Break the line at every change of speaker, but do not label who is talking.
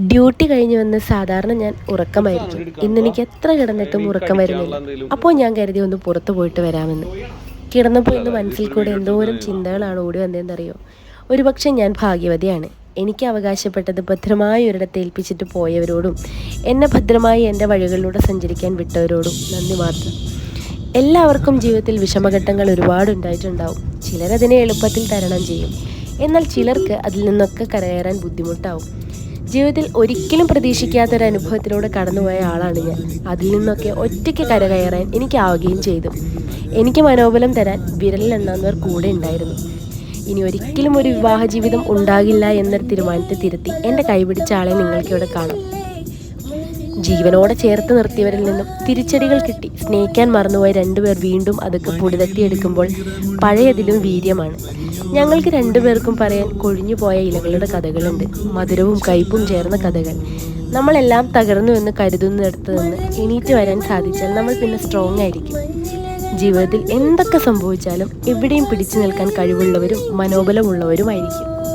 Duty കഴിഞ്ഞ് വന്ന് സാധാരണ ഞാൻ ഉറക്കമായിരിക്കും. ഇന്നെനിക്ക് എത്ര കിടന്നിട്ടും ഉറക്കം വരുന്നില്ല. അപ്പോൾ ഞാൻ കരുതി ഒന്ന് പുറത്തു പോയിട്ട് വരാമെന്ന്. കിടന്നപ്പോൾ ഇന്ന് മനസ്സിൽ കൂടെ എന്തോരം ചിന്തകളാണ് ഓടി വന്നതെന്നറിയോ? ഒരുപക്ഷെ ഞാൻ ഭാഗ്യവതിയാണ്. എനിക്ക് അവകാശപ്പെട്ടത് ഭദ്രമായി ഒരിടത്ത് ഏൽപ്പിച്ചിട്ട് പോയവരോടും എന്നെ ഭദ്രമായി എന്റെ വഴികളിലൂടെ സഞ്ചരിക്കാൻ വിട്ടവരോടും നന്ദി മാത്രം. എല്ലാവർക്കും ജീവിതത്തിൽ വിഷമഘട്ടങ്ങൾ ഒരുപാട് ഉണ്ടായിട്ടുണ്ടാവും. ചിലരതിനെ എളുപ്പത്തിൽ തരണം ചെയ്യും. എന്നാൽ ചിലർക്ക് അതിൽ നിന്നൊക്കെ കരകയറാൻ ബുദ്ധിമുട്ടാവും. ജീവിതത്തിൽ ഒരിക്കലും പ്രതീക്ഷിക്കാത്ത ഒരു അനുഭവത്തിലൂടെ കടന്നുപോയ ആളാണ് ഞാൻ. അതിൽ നിന്നൊക്കെ ഒറ്റയ്ക്ക് കരകയറാൻ എനിക്കാവുകയും ചെയ്തു. എനിക്ക് മനോബലം തരാൻ വിരലിലെണ്ണാവുന്നവർ കൂടെ ഉണ്ടായിരുന്നു. ഇനി ഒരിക്കലും ഒരു വിവാഹ ജീവിതം ഉണ്ടാകില്ല എന്നൊരു തീരുമാനത്തെ തിരുത്തി എന്റെ കൈപിടിച്ച ആളെ നിങ്ങൾക്കിവിടെ കാണാം. ജീവനോടെ ചേർത്ത് നിർത്തിയവരിൽ നിന്നും തിരിച്ചടികൾ കിട്ടി. സ്നേഹിക്കാൻ മറന്നുപോയ രണ്ടുപേർ വീണ്ടും അതൊക്കെ പുടിതട്ടിയെടുക്കുമ്പോൾ പഴയതിലും വീര്യമാണ്. ഞങ്ങൾക്ക് രണ്ടുപേർക്കും പറയാൻ കൊഴിഞ്ഞുപോയ ഇലകളുടെ കഥകളുണ്ട്. മധുരവും കയ്പും ചേർന്ന കഥകൾ. നമ്മളെല്ലാം തകർന്നു എന്ന് കരുതുന്നിടത്ത് നിന്ന് എണീറ്റ് വരാൻ സാധിച്ചാൽ നമ്മൾ പിന്നെ സ്ട്രോങ് ആയിരിക്കും. ജീവിതത്തിൽ എന്തൊക്കെ സംഭവിച്ചാലും എവിടെയും പിടിച്ചു നിൽക്കാൻ കഴിവുള്ളവരും മനോബലമുള്ളവരുമായിരിക്കും.